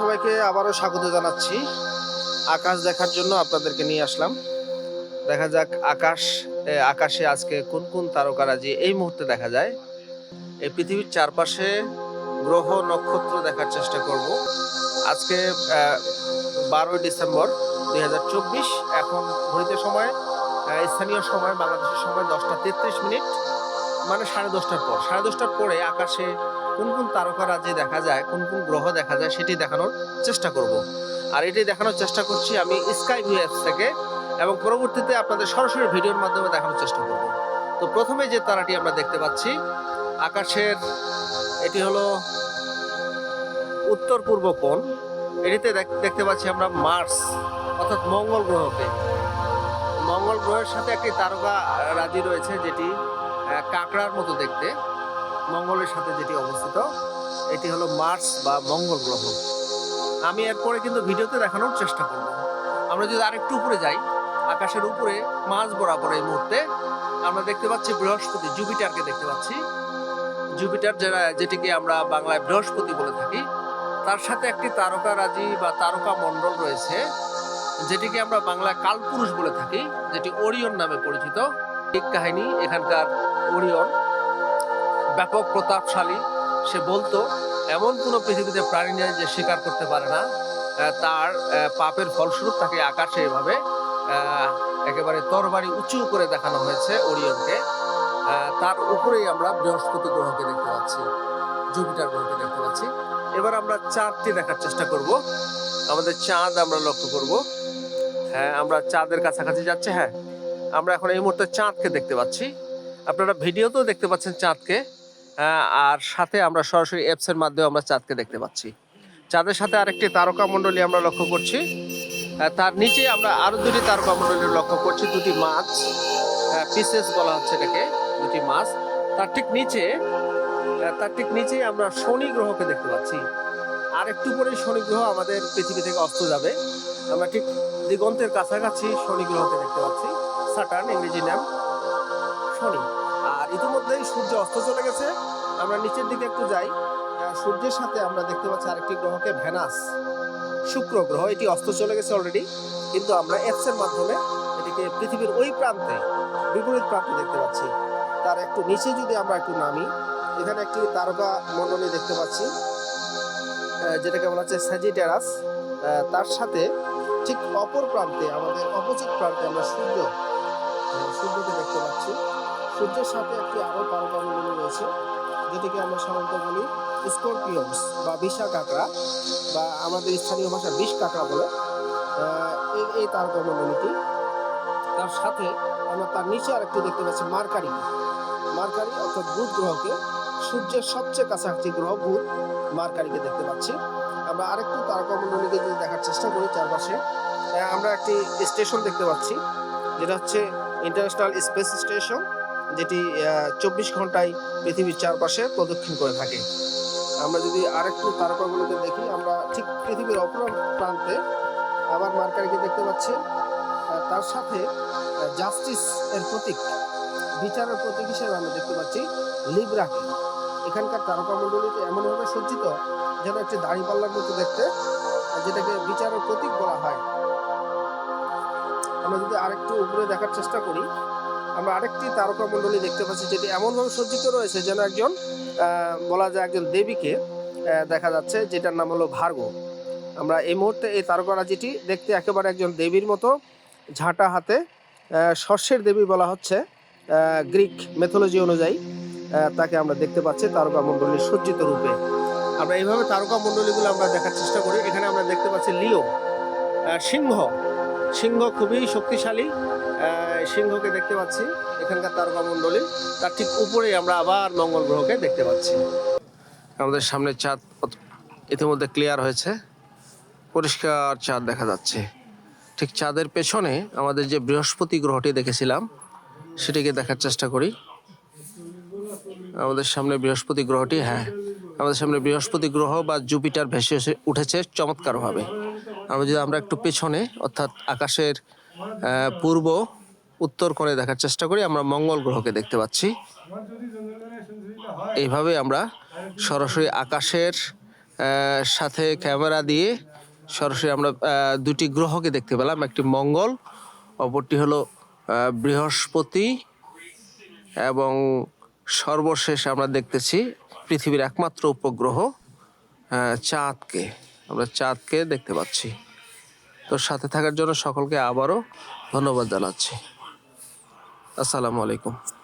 সবাইকে আবারও স্বাগত জানাচ্ছি। আকাশ দেখার জন্য আপনাদেরকে নিয়ে আসলাম। দেখা যাক আকাশ আকাশে আজকে কোন কোন তারকারাজি এই মুহূর্তে দেখা যায়। এই পৃথিবীর চারপাশে গ্রহ, নক্ষত্র দেখার চেষ্টা করব। আজকে বারোই ডিসেম্বর দুই হাজার চব্বিশ। এখন ঘড়িতে সময় স্থানীয় সময়, বাংলাদেশের সময় দশটা তেত্রিশ মিনিট। মানে সাড়ে দশটার পর। সাড়ে দশটার পরে আকাশে কোন কোন তারকা রাজ্যে দেখা যায়, কোন কোন গ্রহ দেখা যায়, সেটি দেখানোর চেষ্টা করব। আর এটি দেখানোর চেষ্টা করছি আমি স্কাই ভিউ অ্যাপস থেকে এবং পরবর্তীতে আপনাদের সরাসরি ভিডিওর মাধ্যমে দেখানোর চেষ্টা করব। তো প্রথমে যে তারাটি আমরা দেখতে পাচ্ছি, আকাশের এটি হলো উত্তর পূর্ব কোণ। এটিতে দেখ- দেখতে পাচ্ছি আমরা মার্স অর্থাৎ মঙ্গল গ্রহকে। মঙ্গল গ্রহের সাথে একটি তারকা রাজি রয়েছে যেটি কাঁকড়ার মতো দেখতে। মঙ্গলের সাথে যেটি অবস্থিত, এটি হলো মার্স বা মঙ্গল গ্রহ। আমি এরপরে কিন্তু ভিডিওতে দেখানোর চেষ্টা করব। আমরা যদি আরেকটু উপরে যাই, আকাশের উপরে মাঝ বরাবর এই মুহূর্তে, আমরা দেখতে পাচ্ছি বৃহস্পতি, জুপিটারকে দেখতে পাচ্ছি। জুপিটার যারা, যেটিকে আমরা বাংলায় বৃহস্পতি বলে থাকি, তার সাথে একটি তারকা রাজি বা তারকা মণ্ডল রয়েছে, যেটিকে আমরা বাংলায় কালপুরুষ বলে থাকি, যেটি ওরিয়ন নামে পরিচিত। ঠিক কাহিনী এখানকার ওরিয়ন ব্যাপক প্রতাপশালী, সে বলতো, এমন কোনো পৃথিবীতে প্রাণী নেই যে স্বীকার করতে পারে না। তার পাপের ফলস্বরূপ তাকে আকাশে এভাবে একেবারে তরবারি উঁচু করে দেখানো হয়েছে ওরিয়নকে তার উপরেই আমরা বৃহস্পতি গ্রহকে দেখতে পাচ্ছি, জুপিটার গ্রহকে দেখতে পাচ্ছি। এবার আমরা চাঁদটি দেখার চেষ্টা করব। আমাদের চাঁদ আমরা লক্ষ্য করব। হ্যাঁ আমরা চাঁদের কাছাকাছি যাচ্ছে হ্যাঁ। আমরা এখন এই মুহূর্তে চাঁদকে দেখতে পাচ্ছি। আপনারা ভিডিওতেও দেখতে পাচ্ছেন চাঁদকে আর সাথে আমরা সরাসরি অ্যাপসের মাধ্যমে আমরা চাঁদকে দেখতে পাচ্ছি। চাঁদের সাথে আরেকটি তারকা মণ্ডলী আমরা লক্ষ্য করছি। তার নিচে আমরা আরও দুটি তারকা মণ্ডলী লক্ষ্য করছি, দুটি মাছ পিসেস বলা হচ্ছে এটাকে, দুটি মাছ। তার ঠিক নিচে তার ঠিক নিচে আমরা শনি গ্রহকে দেখতে পাচ্ছি। আর একটু পরে শনি গ্রহ আমাদের পৃথিবী থেকে অস্ত যাবে। আমরা ঠিক দিগন্তের কাছাকাছি শনি গ্রহকে দেখতে পাচ্ছি। সাটার্ন, ইংরেজি নাম। শনি আর ইতিমধ্যেই সূর্য অস্ত চলে গেছে। আমরা নিচের দিকে একটু যাই। সূর্যের সাথে আমরা দেখতে পাচ্ছি আরেকটি গ্রহকে ভেনাস শুক্র গ্রহ, এটি অস্ত চলে গেছে অলরেডি কিন্তু আমরা এর মাধ্যমে এটিকে পৃথিবীর ওই প্রান্তে, বিপরীত প্রান্তে দেখতে পাচ্ছি। তার একটু নিচে যদি আমরা একটু নামি, এখানে একটি তারকা মণ্ডলী দেখতে পাচ্ছি যেটাকে বলা হচ্ছে স্যাজিটেরাস তার সাথে ঠিক অপর প্রান্তে, আমাদের অপোজিট প্রান্তে আমরা সূর্য সূর্যকে দেখতে পাচ্ছি। সূর্যের সাথে একটি আরও তারকামণ্ডলী রয়েছে, যেটিকে আমরা সাধারণত বলি স্করপিয়ন্স বা বিশা কাঁকড়া বা আমাদের স্থানীয় ভাষা বিষ কাঁকড়া বলে। এই এই তারকামণ্ডলীটি তার সাথে আমরা তার নিচে আরেকটি দেখতে পাচ্ছি, মার্কারি। মার্কারি অর্থাৎ বুধ গ্রহকে সূর্যের সবচেয়ে কাছাকাছি গ্রহ বুধ মার্কারিকে দেখতে পাচ্ছি। আমরা আরেকটু তারকামণ্ডলীকে যদি দেখার চেষ্টা করি চারপাশে। আমরা একটি স্টেশন দেখতে পাচ্ছি, যেটা হচ্ছে ইন্টারন্যাশনাল স্পেস স্টেশন যেটি চব্বিশ ঘন্টায় পৃথিবীর চারপাশে প্রদক্ষিণ করে থাকে। আমরা যদি আরেকটু তারকাগুলোকে দেখি, আমরা ঠিক পৃথিবীর অপর প্রান্তে আবার মার্কারিকে দেখতে পাচ্ছি তার সাথে জাস্টিস এর প্রতীক, বিচারের প্রতীক হিসেবে আমরা দেখতে পাচ্ছি লিব্রাকে এখানকার তারকামণ্ডলীতে এমনভাবে সজ্জিত যেন একটি দাড়িপাল্লার মতো দেখতে, যেটাকে বিচারের প্রতীক বলা হয়। আমরা যদি আরেকটু উপরে দেখার চেষ্টা করি, আমরা আরেকটি তারকা মণ্ডলী দেখতে পাচ্ছি যেটি এমনভাবে সজ্জিত রয়েছে যেন একজন বলা যায় একজন দেবীকে দেখা যাচ্ছে, যেটার নাম হলো ভার্গ আমরা এই মুহূর্তে এই তারকারাজিটি দেখতে একেবারে একজন দেবীর মতো, ঝাঁটা হাতে শস্যের দেবী বলা হচ্ছে গ্রিক মেথোলজি অনুযায়ী তাকে আমরা দেখতে পাচ্ছি তারকা মণ্ডলীর সজ্জিত রূপে। আমরা এইভাবে তারকা মণ্ডলীগুলো আমরা দেখার চেষ্টা করি। এখানে আমরা দেখতে পাচ্ছি লিও সিংহ। সিংহ খুবই শক্তিশালী সিংহকে দেখতে পাচ্ছি, এখানকার তারকা মণ্ডলী। তার ঠিক উপরেই আমরা আবার মঙ্গল গ্রহকে দেখতে পাচ্ছি। আমাদের সামনে চাঁদ ইতিমধ্যে ক্লিয়ার হয়েছে, পরিষ্কার চাঁদ দেখা যাচ্ছে। ঠিক চাঁদের পেছনে আমাদের যে বৃহস্পতি গ্রহটি দেখেছিলাম, সেটিকে দেখার চেষ্টা করি। আমাদের সামনে বৃহস্পতি গ্রহটি হ্যাঁ আমাদের সামনে বৃহস্পতি গ্রহ বা জুপিটার ভেসে উঠেছে চমৎকারভাবে। আমরা যদি আমরা একটু পেছনে, অর্থাৎ আকাশের পূর্ব, উত্তর করে দেখার চেষ্টা করি, আমরা মঙ্গল গ্রহকে দেখতে পাচ্ছি। এইভাবে আমরা সরাসরি আকাশের সাথে ক্যামেরা দিয়ে সরাসরি আমরা দুটি গ্রহকে দেখতে পেলাম। একটি মঙ্গল, অপরটি হলো বৃহস্পতি। এবং সর্বশেষ আমরা দেখতেছি পৃথিবীর একমাত্র উপগ্রহ চাঁদকে। আমরা চাঁদকে দেখতে পাচ্ছি। তো সাথে থাকার জন্য সকলকে আবারও ধন্যবাদ জানাচ্ছি। আসসালামু আলাইকুম।